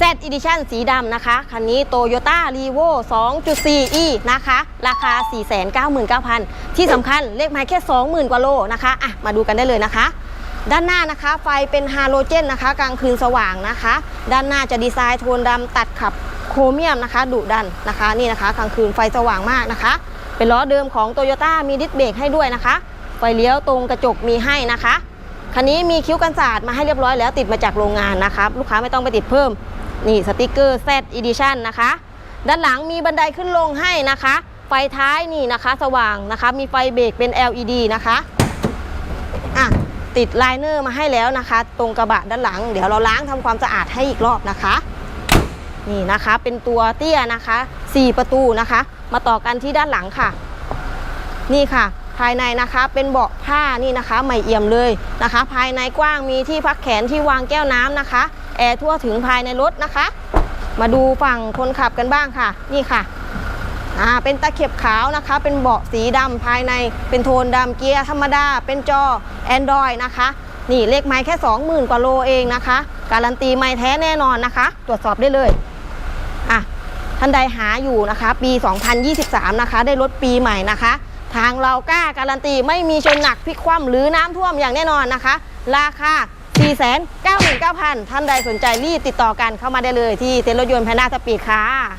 Z Edition สีดำนะคะ คันนี้ Toyota r e v o 2.4e นะคะ ราคา 499,000 ที่สำคัญเลขไม้แค่ 20,000 กว่าโลนะคะอะมาดูกันได้เลยนะคะ ด้านหน้านะคะไฟเป็นฮาโลเจนนะคะกลางคืนสว่างนะคะ ด้านหน้าจะดีไซน์โทนดำตัดขับโครเมียมนะคะดุดันนะคะนี่นะคะกลางคืนไฟสว่างมากนะคะ เป็นล้อเดิมของ Toyota มีดิสเบรกให้ด้วยนะคะ ไฟเลี้ยวตรงกระจกมีให้นะคะคันนี้มีคิ้วกันศาสตร์มาให้เรียบร้อยแล้วติดมาจากโรงงานนะคะลูกค้าไม่ต้องไปติดเพิ่ม นี่สติกเกอร์ Z Edition นะคะ ด้านหลังมีบันไดขึ้นลงให้นะคะ ไฟท้ายนี่นะคะ สว่างนะคะ มีไฟเบรกเป็น LED นะคะอะติดไลเนอร์มาให้แล้วนะคะ ตรงกระบะด้านหลัง เดี๋ยวเราล้างทำความสะอาดให้อีกรอบนะคะ นี่นะคะเป็นตัวเตี้ยนะคะ 4 ประตูนะคะ มาต่อกันที่ด้านหลังค่ะ นี่ค่ะ ภายในนะคะเป็นเบาะผ้านี่นะคะใหม่เอี่ยมเลยนะคะ ภายในกว้างมีที่พักแขนที่วางแก้วน้ำนะคะแอร์ทั่วถึงภายในรถนะคะ มาดูฝั่งคนขับกันบ้างค่ะ นี่ค่ะอ่าเป็นตะเข็บขาวนะคะ เป็นเบาะสีดำภายในเป็นโทนดำเกียร์ธรรมดา เป็นจอ Android นะคะ นี่เลขไม้แค่ 20,000 กว่าโลเองนะคะ การันตีไม้แท้แน่นอนนะคะ ตรวจสอบได้เลยอะท่านใดหาอยู่นะคะ ปี 2023 นะคะ ได้รถปีใหม่นะคะ ทางเรากล้าการันตีไม่มีชนหนักพลิกคว่ำหรือน้ำท่วมอย่างแน่นอนนะคะ ราคา 499,000 ท่านใดสนใจรีบติดต่อกันเข้ามาได้เลยที่เต็นท์รถยนต์แพนด้าสปีดค่ะ